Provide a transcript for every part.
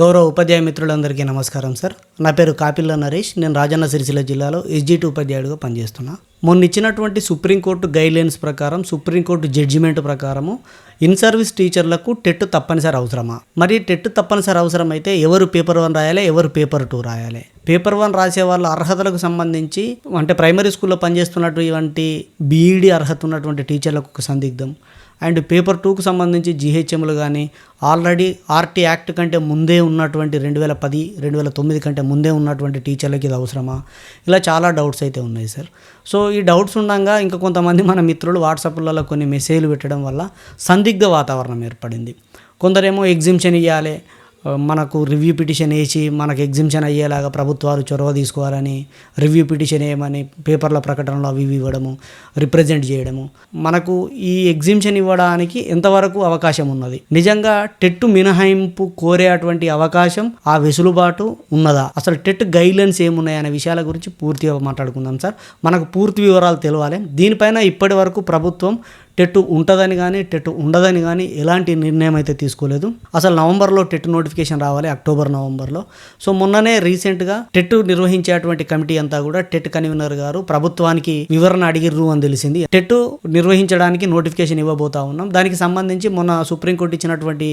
గౌరవ ఉపాధ్యాయ మిత్రులందరికీ నమస్కారం సార్. నా పేరు కాపిల్ల నరేష్. నేను రాజన్న సిరిసిల్ల జిల్లాలో ఎస్జిటి ఉపాధ్యాయుడిగా పనిచేస్తున్నా. మొన్న ఇచ్చినటువంటి సుప్రీంకోర్టు గైడ్లైన్స్ ప్రకారం సుప్రీంకోర్టు జడ్జిమెంట్ ప్రకారము ఇన్ సర్వీస్ టీచర్లకు టెట్ తప్పనిసరి అవసరమా? మరి టెట్ తప్పనిసరి అవసరం అయితే ఎవరు పేపర్ వన్ రాయాలి ఎవరు పేపర్ టూ రాయాలి? పేపర్ వన్ రాసే వాళ్ళ అర్హతలకు సంబంధించి అంటే ప్రైమరీ స్కూల్లో పనిచేస్తున్నటువంటి బీఈడి అర్హత ఉన్నటువంటి టీచర్లకు ఒక సందిగ్ధం. అండ్ పేపర్ టూకు సంబంధించి జీహెచ్ఎంలు కానీ ఆల్రెడీ ఆర్టీ యాక్ట్ కంటే ముందే ఉన్నటువంటి రెండు వేల పది రెండు వేల తొమ్మిది కంటే ముందే ఉన్నటువంటి టీచర్లకి ఇది అవసరమా? ఇలా చాలా డౌట్స్ అయితే ఉన్నాయి సార్. సో ఈ డౌట్స్ ఉండగా ఇంకా కొంతమంది మన మిత్రులు వాట్సాప్లలో కొన్ని మెసేజ్లు పెట్టడం వల్ల సందిగ్ధ వాతావరణం ఏర్పడింది. కొందరేమో ఎగ్జిబిషన్ ఇవ్వాలి మనకు రివ్యూ పిటిషన్ వేసి మనకు ఎగ్జిబిషన్ అయ్యేలాగా ప్రభుత్వాలు చొరవ తీసుకోవాలని రివ్యూ పిటిషన్ వేయమని పేపర్ల ప్రకటనలో అవి ఇవి ఇవ్వడము రిప్రజెంట్ చేయడము. మనకు ఈ ఎగ్జిబిషన్ ఇవ్వడానికి ఎంతవరకు అవకాశం ఉన్నది? నిజంగా టెట్ మినహాయింపు కోరేటువంటి అవకాశం ఆ వెసులుబాటు ఉన్నదా? అసలు టెట్ గైడ్లైన్స్ ఏమున్నాయనే విషయాల గురించి పూర్తిగా మాట్లాడుకుందాం సార్. మనకు పూర్తి వివరాలు తెలవాలి. దీనిపైన ఇప్పటి వరకు ప్రభుత్వం టెట్ ఉంటుందని కానీ టెట్ ఉండదని కానీ ఎలాంటి నిర్ణయం అయితే తీసుకోలేదు. అసలు నవంబర్లో టెట్ నోటిఫికేషన్ రావాలి అక్టోబర్ నవంబర్లో. సో మొన్ననే రీసెంట్గా టెట్ నిర్వహించేటువంటి కమిటీ అంతా కూడా టెట్ కన్వీనర్ గారు ప్రభుత్వానికి వివరణ అడిగిర్రు అని తెలిసింది. టెట్ నిర్వహించడానికి నోటిఫికేషన్ ఇవ్వబోతా ఉన్నాం. దానికి సంబంధించి మొన్న సుప్రీంకోర్టు ఇచ్చినటువంటి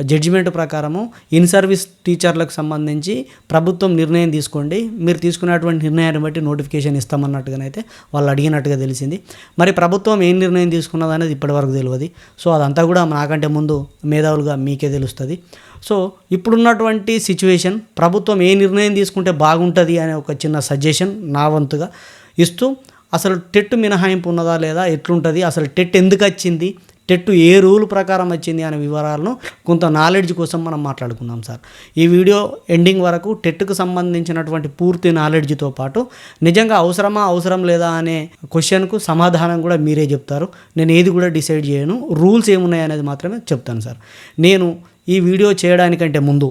జడ్జిమెంట్ ప్రకారము ఇన్ సర్వీస్ టీచర్లకు సంబంధించి ప్రభుత్వం నిర్ణయం తీసుకోండి. మీరు తీసుకున్నటువంటి నిర్ణయాన్ని బట్టి నోటిఫికేషన్ ఇస్తామన్నట్టుగానైతే వాళ్ళు అడిగినట్టుగా తెలిసింది. మరి ప్రభుత్వం ఏం నిర్ణయం ఉన్నది అనేది ఇప్పటివరకు తెలియదు సో అదంతా కూడా నాకంటే ముందు మేధావులుగా మీకే తెలుస్తుంది. సో ఇప్పుడున్నటువంటి సిచ్యువేషన్ ప్రభుత్వం ఏ నిర్ణయం తీసుకుంటే బాగుంటుంది అనే ఒక చిన్న సజెషన్ నా వంతుగా ఇస్తూ అసలు టెట్ మినహాయింపు ఉన్నదా లేదా ఎట్లుంటుంది అసలు టెట్ ఎందుకు వచ్చింది టెట్టు ఏ రూల్ ప్రకారం వచ్చింది అనే వివరాలను కొంత నాలెడ్జ్ కోసం మనం మాట్లాడుకుందాం సార్. ఈ వీడియో ఎండింగ్ వరకు టెట్కు సంబంధించినటువంటి పూర్తి నాలెడ్జ్తో పాటు నిజంగా అవసరమా అవసరం లేదా అనే క్వశ్చన్కు సమాధానం కూడా మీరే చెప్తారు. నేను ఏది కూడా డిసైడ్ చేయను. రూల్స్ ఏమున్నాయి అనేది మాత్రమే చెప్తాను సార్. నేను ఈ వీడియో చేయడానికంటే ముందు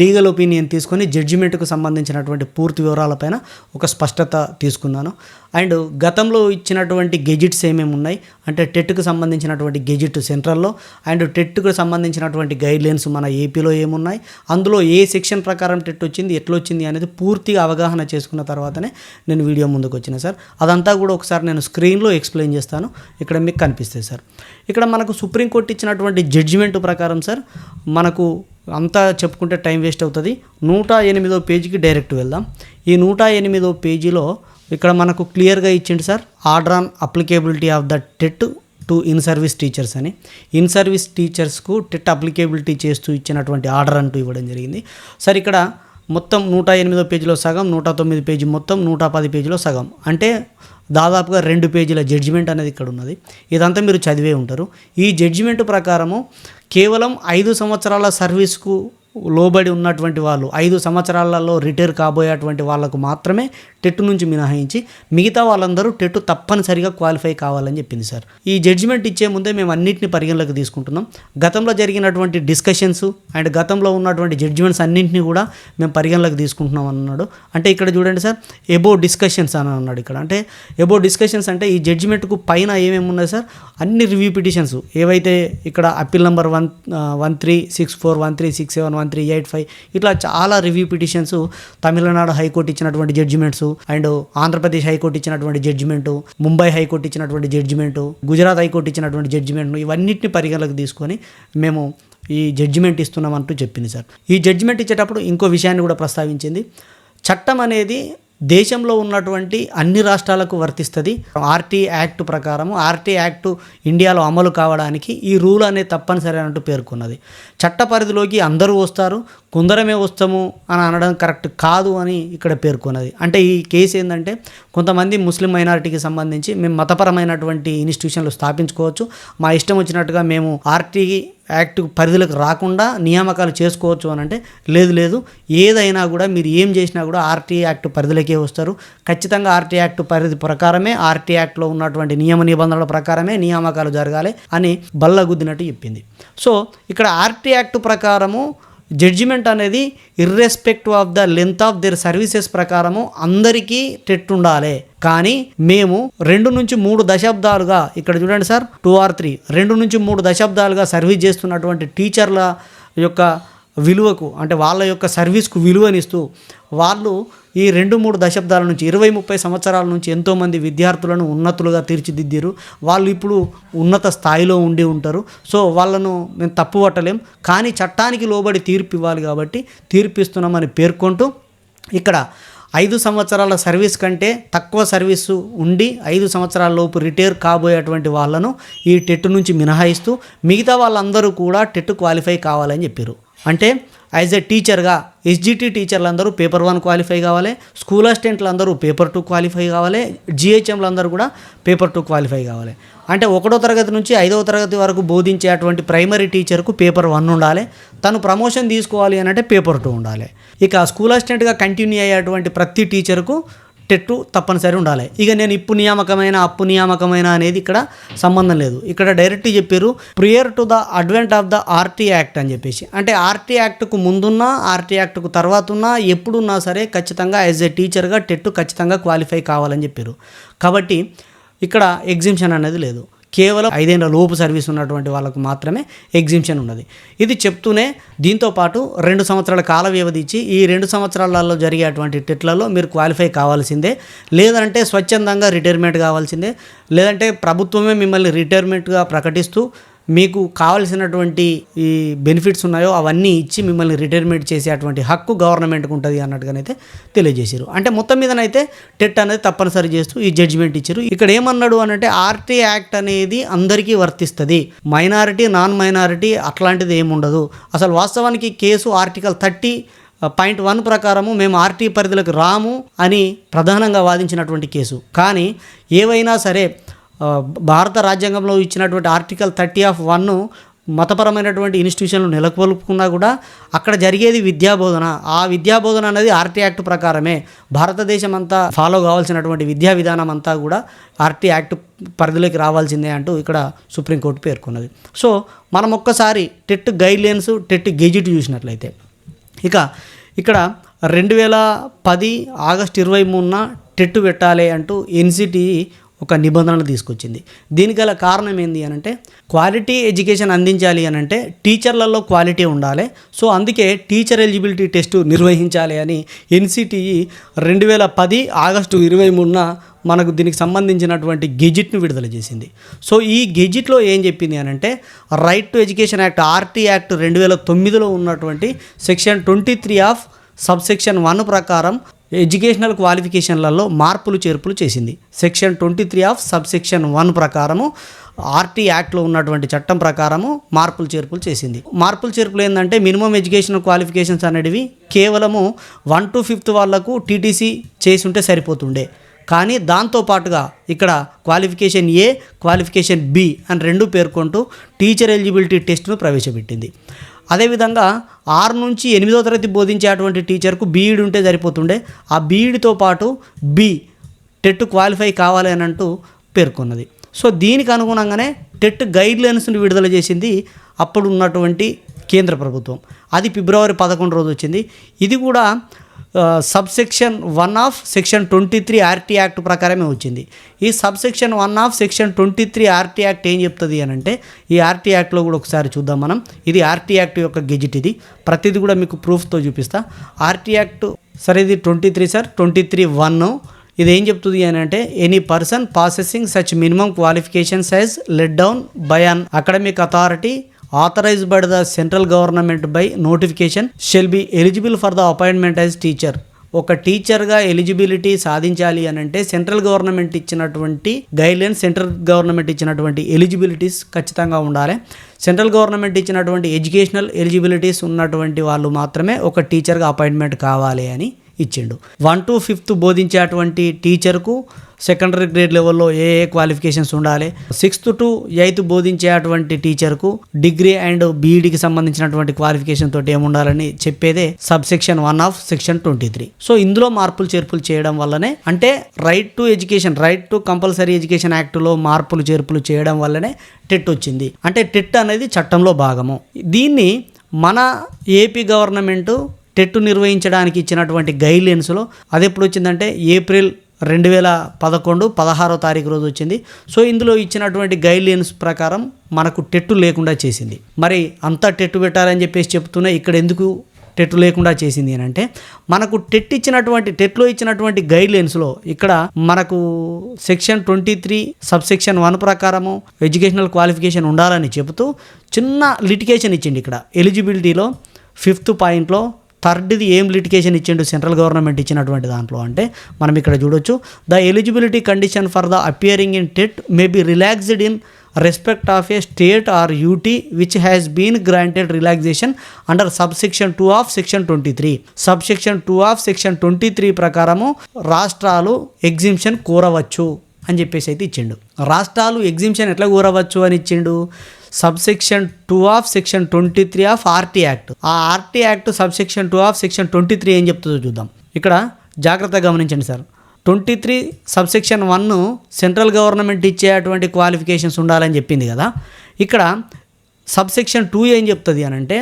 లీగల్ ఒపీనియన్ తీసుకొని జడ్జిమెంట్కు సంబంధించినటువంటి పూర్తి వివరాలపైన ఒక స్పష్టత తీసుకున్నాను. అండ్ గతంలో ఇచ్చినటువంటి గెజిట్స్ ఏమేమి ఉన్నాయి? అంటే టెట్కు సంబంధించినటువంటి గెజిట్ సెంట్రల్లో అండ్ టెట్కు సంబంధించినటువంటి గైడ్లైన్స్ మన ఏపీలో ఏమున్నాయి? అందులో ఏ సెక్షన్ ప్రకారం టెట్ వచ్చింది? ఎట్లా వచ్చింది అనేది పూర్తిగా అవగాహన చేసుకున్న తర్వాతనే నేను వీడియో ముందుకు వచ్చిన సార్. అదంతా కూడా ఒకసారి నేను స్క్రీన్లో ఎక్స్ప్లెయిన్ చేస్తాను. ఇక్కడ మీకు కనిపిస్తుంది సార్. ఇక్కడ మనకు సుప్రీంకోర్టు ఇచ్చినటువంటి జడ్జిమెంట్ ప్రకారం సార్ మనకు అంతా చెప్పుకుంటే టైం వేస్ట్ అవుతుంది. నూట ఎనిమిదో పేజీకి డైరెక్ట్ వెళ్దాం. ఈ నూట ఎనిమిదో పేజీలో ఇక్కడ మనకు క్లియర్గా ఇచ్చింది sir order on applicability of the TET to in service teachers అని. ఇన్ సర్వీస్ టీచర్స్కు టెట్ అప్లికేబిలిటీ చేస్తూ ఇచ్చినటువంటి ఆర్డర్ అంటూ ఇవ్వడం జరిగింది. సార్ ఇక్కడ మొత్తం నూట ఎనిమిదో పేజీలో సగం నూట తొమ్మిది పేజీ మొత్తం నూట పది పేజీలో సగం. అంటే దాదాపుగా రెండు పేజీల జడ్జిమెంట్ అనేది ఇక్కడ ఉన్నది. ఇదంతా మీరు చదివే ఉంటారు. ఈ జడ్జిమెంట్ ప్రకారము కేవలం ఐదు సంవత్సరాల సర్వీస్కు లోబడి ఉన్నటువంటి వాళ్ళు ఐదు సంవత్సరాలలో రిటైర్ కాబోయేటువంటి వాళ్ళకు మాత్రమే టెట్ నుంచి మినహాయించి మిగతా వాళ్ళందరూ టెట్ తప్పనిసరిగా క్వాలిఫై కావాలని చెప్పింది సార్. ఈ జడ్జిమెంట్ ఇచ్చే ముందే మేము అన్నింటిని పరిగణలోకి తీసుకుంటున్నాం. గతంలో జరిగినటువంటి డిస్కషన్స్ అండ్ గతంలో ఉన్నటువంటి జడ్జిమెంట్స్ అన్నింటినీ కూడా మేము పరిగణలోకి తీసుకుంటున్నాం అన్నాడు. అంటే ఇక్కడ చూడండి సార్ ఎబో డిస్కషన్స్ అని అన్నాడు ఇక్కడ. అంటే ఎబో డిస్కషన్స్ అంటే ఈ జడ్జిమెంట్కు పైన ఏమేమి ఉన్నాయి సార్? అన్ని రివ్యూ పిటిషన్స్. ఏవైతే ఇక్కడ appeal number one one three six four one three six seven one three eight five ఇట్లా చాలా review petitions Tamil Nadu high court ఇచ్చినటువంటి judgements and Andhra Pradesh high court ఇచ్చినటువంటి జడ్జిమెంట్ ముంబై హైకోర్టు ఇచ్చినటువంటి judgement Gujarat high court ఇచ్చినటువంటి judgement ఇవన్నిటిని పరిగణలోకి తీసుకొని మేము ఈ జడ్జిమెంట్ ఇస్తున్నామంటూ చెప్పింది సార్. ఈ జడ్జిమెంట్ ఇచ్చేటప్పుడు ఇంకో విషయాన్ని కూడా ప్రస్తావించింది. చట్టం అనేది దేశంలో ఉన్నటువంటి అన్ని రాష్ట్రాలకు వర్తిస్తుంది. ఆర్టీ యాక్ట్ ప్రకారము ఆర్టీ యాక్ట్ ఇండియాలో అమలు కావడానికి ఈ రూల్ అనేది తప్పనిసరి అన్నట్టు పేర్కొన్నది. చట్ట పరిధిలోకి అందరూ వస్తారు. కొందరమే వస్తాము అని అనడం కరెక్ట్ కాదు అని ఇక్కడ పేర్కొన్నది. అంటే ఈ కేసు ఏంటంటే కొంతమంది ముస్లిం మైనారిటీకి సంబంధించి మేము మతపరమైనటువంటి ఇన్స్టిట్యూషన్లు స్థాపించుకోవచ్చు. మా ఇష్టం వచ్చినట్టుగా మేము ఆర్టీ యాక్ట్ పరిధిలోకి రాకుండా నియామకాలు చేసుకోవచ్చు అని అంటే లేదు లేదు. ఏదైనా కూడా మీరు ఏం చేసినా కూడా ఆర్టీ యాక్ట్ పరిధిలోకే వస్తారు. ఖచ్చితంగా ఆర్టీ యాక్ట్ పరిధి ప్రకారమే ఆర్టీ యాక్ట్లో ఉన్నటువంటి నియమ నిబంధనల ప్రకారమే నియామకాలు జరగాలి అని బల్లగుద్దినట్టు చెప్పింది. సో ఇక్కడ ఆర్టీ యాక్ట్ ప్రకారము జడ్జిమెంట్ అనేది irrespective of the length of their services ప్రకారము అందరికీ టెట్ ఉండాలి కానీ మేము రెండు నుంచి మూడు దశాబ్దాలుగా ఇక్కడ చూడండి సార్ టూ ఆర్ త్రీ రెండు నుంచి మూడు దశాబ్దాలుగా సర్వీస్ చేస్తున్నటువంటి టీచర్ల యొక్క విలువకు అంటే వాళ్ళ యొక్క సర్వీస్కు విలువనిస్తూ వాళ్ళు ఈ రెండు మూడు దశాబ్దాల నుంచి ఇరవై ముప్పై సంవత్సరాల నుంచి ఎంతోమంది విద్యార్థులను ఉన్నతులుగా తీర్చిదిద్దారు. వాళ్ళు ఇప్పుడు ఉన్నత స్థాయిలో ఉండి ఉంటారు. సో వాళ్ళను మేము తప్పు పట్టలేం. కానీ చట్టానికి లోబడి తీర్పు ఇవ్వాలి కాబట్టి తీర్పిస్తున్నామని పేర్కొంటూ ఇక్కడ ఐదు సంవత్సరాల సర్వీస్ కంటే తక్కువ సర్వీసు ఉండి ఐదు సంవత్సరాల లోపు రిటైర్ కాబోయేటువంటి వాళ్ళను ఈ టెట్ నుంచి మినహాయిస్తూ మిగతా వాళ్ళందరూ కూడా టెట్ క్వాలిఫై కావాలని చెప్పారు. అంటే యాజ్ ఎ టీచర్గా ఎస్జిటి టీచర్లు అందరూ పేపర్ వన్ క్వాలిఫై కావాలి స్కూల్ అసిస్టెంట్లు అందరూ పేపర్ టూ క్వాలిఫై కావాలి జిహెచ్ఎంలు అందరూ కూడా పేపర్ టూ క్వాలిఫై కావాలి. అంటే ఒకటో తరగతి నుంచి ఐదవ తరగతి వరకు బోధించే అటువంటి ప్రైమరీ టీచర్కు పేపర్ వన్ ఉండాలి తను ప్రమోషన్ తీసుకోవాలి అని అంటే పేపర్ టూ ఉండాలి. ఇక స్కూల్ అసిస్టెంట్గా కంటిన్యూ అయ్యేటువంటి ప్రతి టీచర్కు టెట్టు తప్పనిసరి ఉండాలి. ఇక నేను ఇప్పు నియామకమైన అప్పు నియామకమైన అనేది ఇక్కడ సంబంధం లేదు. ఇక్కడ డైరెక్ట్ చెప్పారు prior to the advent of the RT act అని చెప్పేసి. అంటే ఆర్టీ యాక్ట్కు ముందున్నా ఆర్టీ యాక్ట్కు తర్వాత ఉన్నా ఎప్పుడున్నా సరే ఖచ్చితంగా యాజ్ ఎ టీచర్గా టెట్టు ఖచ్చితంగా క్వాలిఫై కావాలని చెప్పారు కాబట్టి ఇక్కడ ఎగ్జిబిషన్ అనేది లేదు. కేవలం ఐదేళ్ళ లోపు సర్వీస్ ఉన్నటువంటి వాళ్ళకు మాత్రమే ఎగ్జిబిషన్ ఉన్నది. ఇది చెప్తూనే దీంతో పాటు రెండు సంవత్సరాల కాల వ్యవధి ఇచ్చి ఈ రెండు సంవత్సరాలలో జరిగేటువంటి టెట్లలో మీరు క్వాలిఫై కావాల్సిందే. లేదంటే స్వచ్ఛందంగా రిటైర్మెంట్ కావాల్సిందే. లేదంటే ప్రభుత్వమే మిమ్మల్ని రిటైర్మెంట్గా ప్రకటిస్తూ మీకు కావలసినటువంటి ఈ బెనిఫిట్స్ ఉన్నాయో అవన్నీ ఇచ్చి మిమ్మల్ని రిటైర్మెంట్ చేసేటువంటి హక్కు గవర్నమెంట్కి ఉంటుంది అన్నట్టుగానైతే తెలియజేశారు. అంటే మొత్తం మీదనైతే టెట్ అనేది తప్పనిసరి చేస్తూ ఈ జడ్జిమెంట్ ఇచ్చారు. ఇక్కడ ఏమన్నాడు అనంటే అంటే ఆర్టీ యాక్ట్ అనేది అందరికీ వర్తిస్తుంది. మైనారిటీ నాన్ మైనారిటీ అట్లాంటిది ఏముండదు అసలు వాస్తవానికి case article thirty point one ప్రకారము మేము ఆర్టీ పరిధిలోకి రాము అని ప్రధానంగా వాదించినటువంటి కేసు. కానీ ఏవైనా సరే భారత రాజ్యాంగంలో ఇచ్చినటువంటి ఆర్టికల్ థర్టీ ఆఫ్ వన్ మతపరమైనటువంటి ఇన్స్టిట్యూషన్లు నెలకొల్పుకున్నా కూడా అక్కడ జరిగేది విద్యాబోధన. ఆ విద్యాబోధన అనేది ఆర్టీ యాక్ట్ ప్రకారమే. భారతదేశం అంతా ఫాలో కావాల్సినటువంటి విద్యా విధానం అంతా కూడా ఆర్టీ యాక్ట్ పరిధిలోకి రావాల్సిందే అంటూ ఇక్కడ సుప్రీంకోర్టు పేర్కొన్నది. సో మనం ఒక్కసారి టెట్ గైడ్లైన్స్ టెట్ గెజిట్ చూసినట్లయితే ఇక ఇక్కడ రెండు వేల పది ఆగస్ట్ ఇరవై మూడున టెట్టు పెట్టాలి అంటూ ఎన్సిటి ఒక నిబంధనలు తీసుకొచ్చింది. దీనికి గల కారణం ఏంది అని అంటే క్వాలిటీ ఎడ్యుకేషన్ అందించాలి అని అంటే టీచర్లలో క్వాలిటీ ఉండాలి. సో అందుకే టీచర్ ఎలిజిబిలిటీ టెస్ట్ నిర్వహించాలి అని ఎన్సిటిఈ రెండు వేల పది ఆగస్టు ఇరవై మూడున మనకు దీనికి సంబంధించినటువంటి గెజిట్ను విడుదల చేసింది. సో ఈ గెజిట్లో ఏం చెప్పింది అని అంటే right to education act RT act రెండు వేల తొమ్మిదిలో ఉన్నటువంటి section twenty three of sub section one ప్రకారం ఎడ్యుకేషనల్ క్వాలిఫికేషన్లలో మార్పులు చేర్పులు చేసింది. Section twenty three of sub section one ప్రకారము ఆర్టీ యాక్ట్లో ఉన్నటువంటి చట్టం ప్రకారము మార్పులు చేర్పులు చేసింది. మార్పులు చేర్పులు ఏంటంటే మినిమం ఎడ్యుకేషనల్ క్వాలిఫికేషన్స్ అనేటివి కేవలము వన్ టు ఫిఫ్త్ వాళ్ళకు టీటీసీ చేసి ఉంటే సరిపోతుండే. కానీ దాంతో పాటుగా ఇక్కడ క్వాలిఫికేషన్ ఏ క్వాలిఫికేషన్ బి అని రెండు పేర్కొంటూ టీచర్ ఎలిజిబిలిటీ టెస్ట్ను ప్రవేశపెట్టింది. అదేవిధంగా ఆరు నుంచి ఎనిమిదో తరగతి బోధించేటువంటి టీచర్కు బీఈడి ఉంటే సరిపోతుండే. ఆ బీఈడితో పాటు బి టెట్ క్వాలిఫై కావాలి అని అంటూ పేర్కొన్నది. సో దీనికి అనుగుణంగానే టెట్ గైడ్లైన్స్ను విడుదల చేసింది అప్పుడు ఉన్నటువంటి కేంద్ర ప్రభుత్వం. అది ఫిబ్రవరి పదకొండు రోజు వచ్చింది. ఇది కూడా subsection one of section twenty three RT act ప్రకారమే వచ్చింది. ఈ subsection one of section twenty three RT act ఏం చెప్తుంది అని అంటే ఈ ఆర్టీ యాక్ట్లో కూడా ఒకసారి చూద్దాం మనం. ఇది ఆర్టీ యాక్ట్ యొక్క గెజిట్ ఇది. ప్రతిదీ కూడా మీకు ప్రూఫ్తో చూపిస్తా. ఆర్టీ యాక్ట్ సరే ఇది twenty three sir twenty three one. ఇది ఏం చెప్తుంది అని అంటే any person processing such minimum qualification size let down by an academic authority authorized by the central government by notification shall be eligible for the appointment as teacher ఒక టీచర్గా eligibility సాధించాలి అని అంటే సెంట్రల్ గవర్నమెంట్ ఇచ్చినటువంటి guidelines central government ఇచ్చినటువంటి eligibilities ఖచ్చితంగా ఉండాలి. Central government ఇచ్చినటువంటి ఎడ్యుకేషనల్ ఎలిజిబిలిటీస్ ఉన్నటువంటి వాళ్ళు మాత్రమే ఒక టీచర్గా అపాయింట్మెంట్ కావాలి అని ఇచ్చిండు. వన్ టు ఫిఫ్త్ బోధించేటువంటి టీచర్కు సెకండరీ గ్రేడ్ లెవెల్లో ఏ ఏ క్వాలిఫికేషన్స్ ఉండాలి. సిక్స్త్ టు ఎయిత్ బోధించేటువంటి టీచర్కు డిగ్రీ అండ్ బీఈడికి సంబంధించినటువంటి క్వాలిఫికేషన్ తోటి ఏముండాలని చెప్పేదే sub section one of section twenty three. So ఇందులో మార్పులు చేర్పులు చేయడం వల్లనే అంటే right to education right to compulsory education యాక్ట్లో మార్పులు చేర్పులు చేయడం వల్లనే టెట్ వచ్చింది. అంటే టెట్ అనేది చట్టంలో భాగము. దీన్ని మన ఏపీ గవర్నమెంటు టెట్ నిర్వహించడానికి ఇచ్చినటువంటి గైడ్లైన్స్లో అది ఎప్పుడు వచ్చిందంటే ఏప్రిల్ రెండు వేల పదకొండు పదహారో తారీఖు రోజు వచ్చింది. సో ఇందులో ఇచ్చినటువంటి గైడ్లైన్స్ ప్రకారం మనకు టెట్టు లేకుండా చేసింది. మరి అంతా టెట్టు పెట్టాలని చెప్పేసి చెప్తున్నా ఇక్కడ ఎందుకు టెట్ లేకుండా చేసింది అని అంటే మనకు టెట్ ఇచ్చినటువంటి టెట్లో ఇచ్చినటువంటి గైడ్లైన్స్లో ఇక్కడ మనకు section twenty three sub section one ప్రకారము ఎడ్యుకేషనల్ క్వాలిఫికేషన్ ఉండాలని చెబుతూ చిన్న లిటికేషన్ ఇచ్చింది ఇక్కడ. ఎలిజిబిలిటీలో ఫిఫ్త్ పాయింట్లో థర్డ్ది ఏం లిటికేషన్ ఇచ్చిండు సెంట్రల్ గవర్నమెంట్ ఇచ్చినటువంటి దాంట్లో అంటే మనం ఇక్కడ చూడొచ్చు the eligibility condition for the appearing in TET may be relaxed in respect of a state or UT which has been granted relaxation under sub section two of section twenty three sub section two of section twenty three ప్రకారము రాష్ట్రాలు exhibition కోరవచ్చు అని చెప్పేసి అయితే ఇచ్చిండు. రాష్ట్రాలు exhibition ఎట్లా కోరవచ్చు అని ఇచ్చిండు? Sub section two of section twenty three of RT act. ఆ RT act sub section two of section twenty three ఏం చెప్తుందో చూద్దాం. ఇక్కడ జాగ్రత్తగా గమనించండి sir. Twenty three sub section one central government ఇచ్చేటువంటి క్వాలిఫికేషన్స్ ఉండాలని చెప్పింది కదా. ఇక్కడ సబ్ సెక్షన్ టూ ఏం చెప్తుంది అని అంటే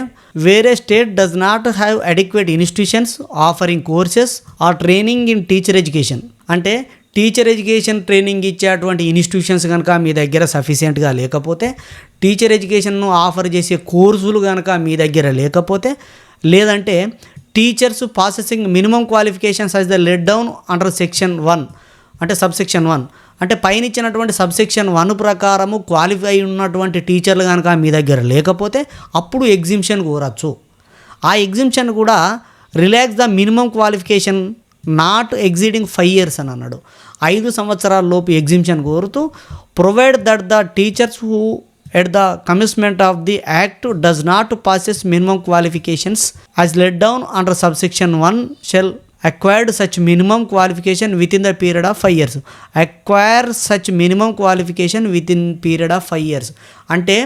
వేరే state does not have adequate institutions offering courses or training in teacher education. అంటే టీచర్ ఎడ్యుకేషన్ ట్రైనింగ్ ఇచ్చేటువంటి ఇన్స్టిట్యూషన్స్ కనుక మీ దగ్గర సఫిషియెంట్గా లేకపోతే టీచర్ ఎడ్యుకేషన్ను ఆఫర్ చేసే కోర్సులు కనుక మీ దగ్గర లేకపోతే లేదంటే teachers processing minimum qualifications as the let down under section one అంటే సబ్ సెక్షన్ వన్ అంటే పైన ఇచ్చినటువంటి సబ్సెక్షన్ వన్ ప్రకారము క్వాలిఫై ఉన్నటువంటి టీచర్లు కనుక మీ దగ్గర లేకపోతే అప్పుడు ఎగ్జిబిషన్ కోరచ్చు ఆ ఎగ్జిబిషన్ కూడా relax the minimum qualification not exceeding five years అని అన్నాడు. ఐదు సంవత్సరాల లోపు ఎగ్జిబిషన్ కోరుతూ provide that the teachers who at the commencement of the act does not possess minimum qualifications as let down under sub section one shall acquired such minimum qualification within the period of five years acquire such minimum qualification within period of five years అంటే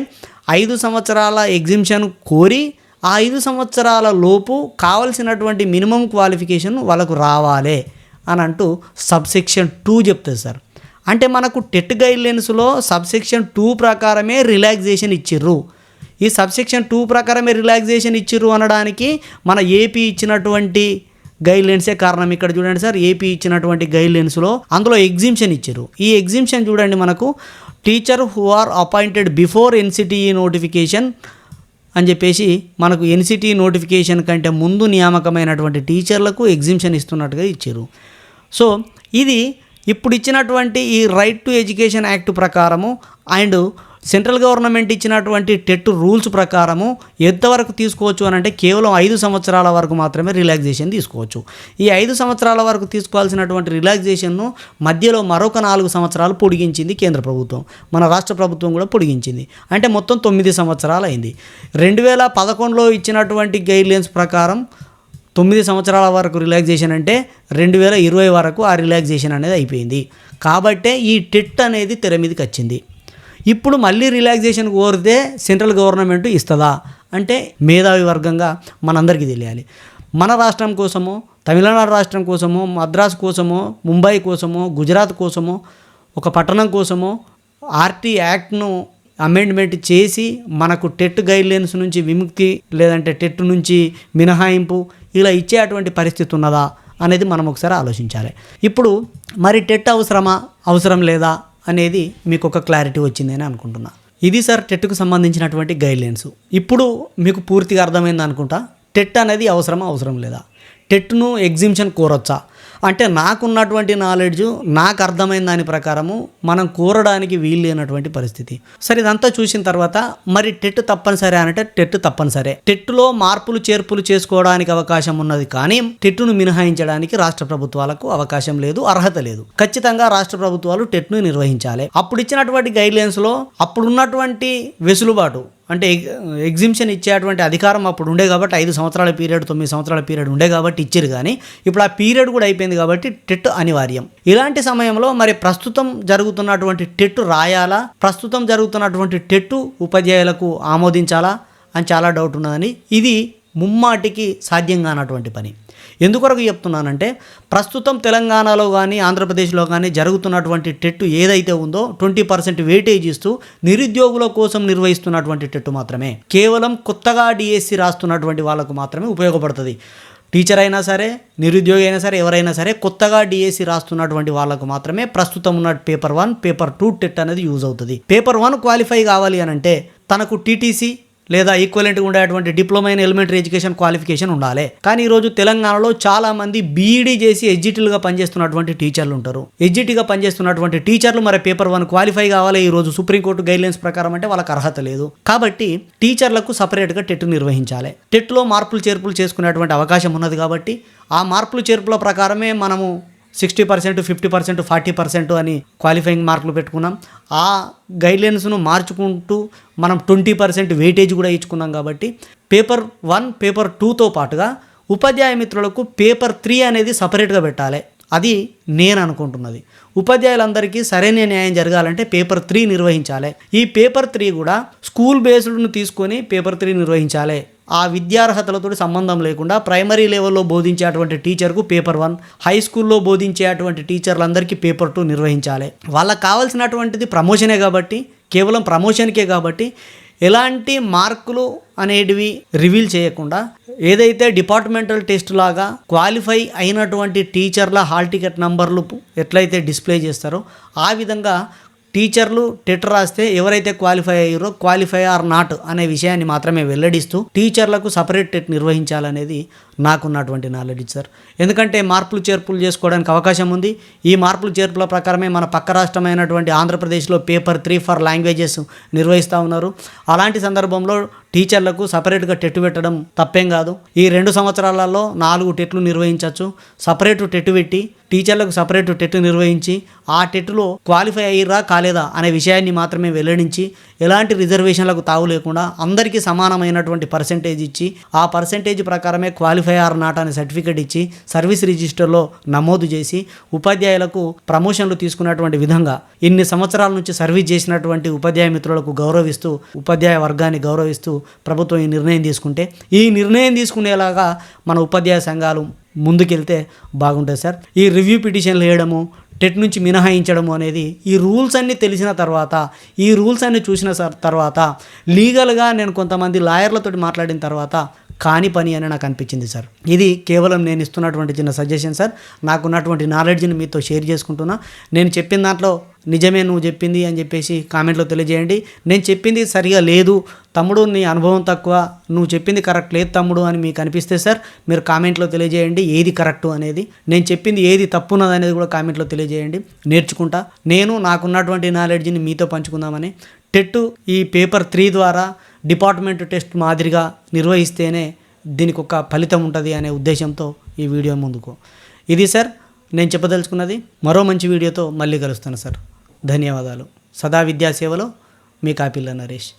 ఐదు సంవత్సరాల exhibition కోరి ఆ ఐదు సంవత్సరాల లోపు కావలసినటువంటి minimum qualification వాళ్ళకు రావాలి అని అంటూ సబ్సెక్షన్ టూ చెప్తుంది సార్. అంటే మనకు టెట్ గైడ్లైన్స్లో సబ్సెక్షన్ టూ ప్రకారమే రిలాక్సేషన్ ఇచ్చిర్రు. ఈ సబ్సెక్షన్ టూ ప్రకారమే రిలాక్సేషన్ ఇచ్చిర్రు అనడానికి మన ఏపీ ఇచ్చినటువంటి గైడ్లైన్సే కారణం. ఇక్కడ చూడండి సార్ ఏపీ ఇచ్చినటువంటి గైడ్లైన్స్లో అందులో ఎగ్జిబిషన్ ఇచ్చారు ఈ ఎగ్జిబిషన్ చూడండి మనకు teacher who are appointed before NCTE notification అని చెప్పేసి మనకు ఎన్సిటి నోటిఫికేషన్ కంటే ముందు నియామకమైనటువంటి టీచర్లకు ఎగ్జిబిషన్ ఇస్తున్నట్టుగా ఇచ్చారు సో ఇది ఇప్పుడు ఇచ్చినటువంటి ఈ రైట్ టు ఎడ్యుకేషన్ యాక్ట్ ప్రకారము అండ్ సెంట్రల్ గవర్నమెంట్ ఇచ్చినటువంటి టెట్ రూల్స్ ప్రకారము ఎంతవరకు తీసుకోవచ్చు అని అంటే కేవలం ఐదు సంవత్సరాల వరకు మాత్రమే రిలాక్సేషన్ తీసుకోవచ్చు. ఈ ఐదు సంవత్సరాల వరకు తీసుకోవాల్సినటువంటి రిలాక్సేషన్ను మధ్యలో మరొక నాలుగు సంవత్సరాలు పొడిగించింది కేంద్ర ప్రభుత్వం. మన రాష్ట్ర ప్రభుత్వం కూడా పొడిగించింది. అంటే మొత్తం తొమ్మిది సంవత్సరాలు అయింది. రెండు వేల పదకొండులో ఇచ్చినటువంటి గైడ్లైన్స్ ప్రకారం తొమ్మిది సంవత్సరాల వరకు రిలాక్సేషన్ అంటే రెండు వేల ఇరవై వరకు ఆ రిలాక్సేషన్ అనేది అయిపోయింది. కాబట్టే ఈ టెట్ అనేది తెర మీదకి వచ్చింది. ఇప్పుడు మళ్ళీ రిలాక్సేషన్ కోరితే సెంట్రల్ గవర్నమెంట్ ఇస్తుందా? అంటే మేధావి వర్గంగా మనందరికీ తెలియాలి. మన రాష్ట్రం కోసమో తమిళనాడు రాష్ట్రం కోసమో మద్రాసు కోసమో ముంబై కోసమో గుజరాత్ కోసమో ఒక పట్టణం కోసమో ఆర్టీ యాక్ట్ను అమెండ్మెంట్ చేసి మనకు టెట్ గైడ్లైన్స్ నుంచి విముక్తి లేదంటే టెట్ నుంచి మినహాయింపు ఇలా ఇచ్చేటువంటి పరిస్థితి ఉన్నదా అనేది మనం ఒకసారి ఆలోచించాలి. ఇప్పుడు మరి టెట్ అవసరమా? అవసరం లేదా? అనేది మీకు ఒక క్లారిటీ వచ్చిందని అనుకుంటున్నా. ఇది సార్ టెట్కు సంబంధించినటువంటి గైడ్లైన్స్. ఇప్పుడు మీకు పూర్తిగా అర్థమైంది అనుకుంటా టెట్ అనేది అవసరమా? అవసరం లేదా? టెట్ను ఎగ్జిబిషన్ కోరొచ్చా? అంటే నాకున్నటువంటి నాలెడ్జ్ నాకు అర్థమైన దాని ప్రకారము మనం కోరడానికి వీలు లేనటువంటి పరిస్థితి. సరే ఇదంతా చూసిన తర్వాత మరి టెట్ తప్పనిసరి అంటే టెట్ తప్పనిసరే. టెట్లో మార్పులు చేర్పులు చేసుకోవడానికి అవకాశం ఉన్నది కానీ టెట్ను మినహాయించడానికి రాష్ట్ర ప్రభుత్వాలకు అవకాశం లేదు అర్హత లేదు. ఖచ్చితంగా రాష్ట్ర ప్రభుత్వాలు టెట్ను నిర్వహించాలి. అప్పుడు ఇచ్చినటువంటి గైడ్లైన్స్లో అప్పుడున్నటువంటి వెసులుబాటు అంటే ఎగ్జిబిషన్ ఇచ్చేటువంటి అధికారం అప్పుడు ఉండే కాబట్టి ఐదు సంవత్సరాల పీరియడ్ తొమ్మిది సంవత్సరాల పీరియడ్ ఉండే కాబట్టి ఇచ్చారు కానీ ఇప్పుడు ఆ పీరియడ్ కూడా అయిపోయింది కాబట్టి టెట్ అనివార్యం. ఇలాంటి సమయంలో మరి ప్రస్తుతం జరుగుతున్నటువంటి టెట్ రాయాలా? ప్రస్తుతం జరుగుతున్నటువంటి టెట్ ఉపాధ్యాయులకు ఆమోదించాలా? అని చాలా డౌట్ ఉన్నదని ఇది ముమ్మాటికి సాధ్యం కానటువంటి పని. ఎందుకొరకు చెప్తున్నానంటే ప్రస్తుతం తెలంగాణలో కానీ ఆంధ్రప్రదేశ్లో కానీ జరుగుతున్నటువంటి టెట్టు ఏదైతే ఉందో ట్వంటీ పర్సెంట్ వెయిటేజ్ ఇస్తూ నిరుద్యోగుల కోసం నిర్వహిస్తున్నటువంటి టెట్టు మాత్రమే. కేవలం కొత్తగా డిఎస్సి రాస్తున్నటువంటి వాళ్ళకు మాత్రమే ఉపయోగపడుతుంది. టీచర్ అయినా సరే నిరుద్యోగి అయినా సరే ఎవరైనా సరే కొత్తగా డిఎస్సి రాస్తున్నటువంటి వాళ్ళకు మాత్రమే ప్రస్తుతం ఉన్న paper one paper two TET అనేది యూజ్ అవుతుంది. పేపర్ వన్ క్వాలిఫై కావాలి అని అంటే తనకు టీటీసీ లేదా ఈక్వలెంట్గా ఉండేటువంటి diploma in elementary education qualification ఉండాలి. కానీ ఈరోజు తెలంగాణలో చాలా మంది బీఈడీ చేసి ఎడ్జిటీలుగా పనిచేస్తున్నటువంటి టీచర్లు ఉంటారు. ఎడ్జిటీగా పనిచేస్తున్నటువంటి టీచర్లు మరి పేపర్ వన్ క్వాలిఫై కావాలి ఈ రోజు సుప్రీంకోర్టు గైడ్లైన్స్ ప్రకారం అంటే వాళ్ళకి అర్హత లేదు. కాబట్టి టీచర్లకు సపరేట్గా టెట్ నిర్వహించాలి. టెట్లో మార్పులు చేర్పులు చేసుకునేటువంటి అవకాశం ఉన్నది కాబట్టి ఆ మార్పులు చేర్పుల ప్రకారమే మనము sixty percent fifty percent forty percent అని క్వాలిఫైయింగ్ మార్కులు పెట్టుకున్నాం. ఆ గైడ్లైన్స్ను మార్చుకుంటూ మనం ట్వంటీ పర్సెంట్ వెయిటేజ్ కూడా ఇచ్చుకున్నాం కాబట్టి పేపర్ వన్ పేపర్ టూతో పాటుగా ఉపాధ్యాయ మిత్రులకు పేపర్ త్రీ అనేది సపరేట్గా పెట్టాలి. అది నేను అనుకుంటున్నది. ఉపాధ్యాయులందరికీ సరైన న్యాయం జరగాలంటే పేపర్ త్రీ నిర్వహించాలి. ఈ పేపర్ త్రీ కూడా స్కూల్ బేస్డ్ను తీసుకొని పేపర్ త్రీ నిర్వహించాలి. ఆ విద్యార్హతలతో సంబంధం లేకుండా ప్రైమరీ లెవెల్లో బోధించేటువంటి టీచర్కు పేపర్ వన్ హై స్కూల్లో బోధించేటువంటి టీచర్లందరికీ పేపర్ టూ నిర్వహించాలి. వాళ్ళకి కావాల్సినటువంటిది ప్రమోషనే కాబట్టి కేవలం ప్రమోషన్కే కాబట్టి ఎలాంటి మార్కులు అనేటివి రివీల్ చేయకుండా ఏదైతే డిపార్ట్మెంటల్ టెస్ట్ లాగా క్వాలిఫై అయినటువంటి టీచర్ల హాల్ టికెట్ నంబర్లు ఎట్లయితే డిస్ప్లే చేస్తారో ఆ విధంగా టీచర్లు టెట్ రాస్తే ఎవరైతే క్వాలిఫై అయ్యారో క్వాలిఫై ఆర్ నాట్ అనే విషయాన్ని మాత్రమే వెల్లడిస్తూ టీచర్లకు సపరేట్ టెట్ నిర్వహించాలనేది నాకున్నటువంటి నాలెడ్జ్ సార్. ఎందుకంటే మార్పులు చేర్పులు చేసుకోవడానికి అవకాశం ఉంది. ఈ మార్పులు చేర్పుల ప్రకారమే మన పక్క రాష్ట్రమైనటువంటి ఆంధ్రప్రదేశ్లో పేపర్ త్రీ ఫర్ లాంగ్వేజెస్ నిర్వహిస్తూ ఉన్నారు. అలాంటి సందర్భంలో టీచర్లకు సపరేట్గా టెట్ పెట్టడం తప్పేం కాదు. ఈ రెండు సంవత్సరాలలో నాలుగు టెట్లు నిర్వహించవచ్చు. సపరేట్ టెట్ పెట్టి టీచర్లకు సపరేట్ టెట్ నిర్వహించి ఆ టెట్లో క్వాలిఫై అయ్యిరా కాలేదా అనే విషయాన్ని మాత్రమే వెల్లడించి ఎలాంటి రిజర్వేషన్లకు తావు లేకుండా అందరికీ సమానమైనటువంటి పర్సంటేజ్ ఇచ్చి ఆ పర్సంటేజ్ ప్రకారమే క్వాలిఫై ఆర్ నాట్ అనే సర్టిఫికేట్ ఇచ్చి సర్వీస్ రిజిస్టర్లో నమోదు చేసి ఉపాధ్యాయులకు ప్రమోషన్లు తీసుకున్నటువంటి విధంగా ఇన్ని సంవత్సరాల నుంచి సర్వీస్ చేసినటువంటి ఉపాధ్యాయ మిత్రులకు గౌరవిస్తూ ఉపాధ్యాయ వర్గాన్ని గౌరవిస్తూ ప్రభుత్వం ఈ నిర్ణయం తీసుకుంటే ఈ నిర్ణయం తీసుకునేలాగా మన ఉపాధ్యాయ సంఘాలు ముందుకెళ్తే బాగుంటుంది సార్. ఈ రివ్యూ పిటిషన్లు వేయడము టెట్ నుంచి మినహాయించడము అనేది ఈ రూల్స్ అన్నీ తెలిసిన తర్వాత ఈ రూల్స్ అన్నీ చూసిన తర్వాత లీగల్గా నేను కొంతమంది లాయర్లతో మాట్లాడిన తర్వాత కాని పని అని నాకు అనిపించింది సార్. ఇది కేవలం నేను ఇస్తున్నటువంటి చిన్న సజెషన్ సార్. నాకున్నటువంటి నాలెడ్జ్ని మీతో షేర్ చేసుకుంటున్నా. నేను చెప్పిన దాంట్లో నిజమే నువ్వు చెప్పింది అని చెప్పేసి కామెంట్లో తెలియజేయండి. నేను చెప్పింది సరిగా లేదు. తమ్ముడు నీ అనుభవం తక్కువ. నువ్వు చెప్పింది కరెక్ట్ లేదు తమ్ముడు అని మీకు అనిపిస్తే సార్ మీరు కామెంట్లో తెలియజేయండి. ఏది కరెక్ట్ అనేది. నేను చెప్పింది ఏది తప్పున్నది అనేది కూడా కామెంట్లో తెలియజేయండి. నేర్చుకుంటా. నేను నాకున్నటువంటి నాలెడ్జ్ని మీతో పంచుకుందామని. టెట్ ఈ పేపర్ త్రీ ద్వారా డిపార్ట్మెంట్ టెస్ట్ మాదిరిగా నిర్వహిస్తేనే దీనికి ఒక ఫలితం ఉంటుంది అనే ఉద్దేశంతో ఈ వీడియో ముందుకు. ఇది సార్ నేను చెప్పదలుచుకున్నది. మరో మంచి వీడియోతో మళ్ళీ కలుస్తాను సార్. ధన్యవాదాలు. సదా విద్యాసేవలో మీ కాపిల్ల నరేష్.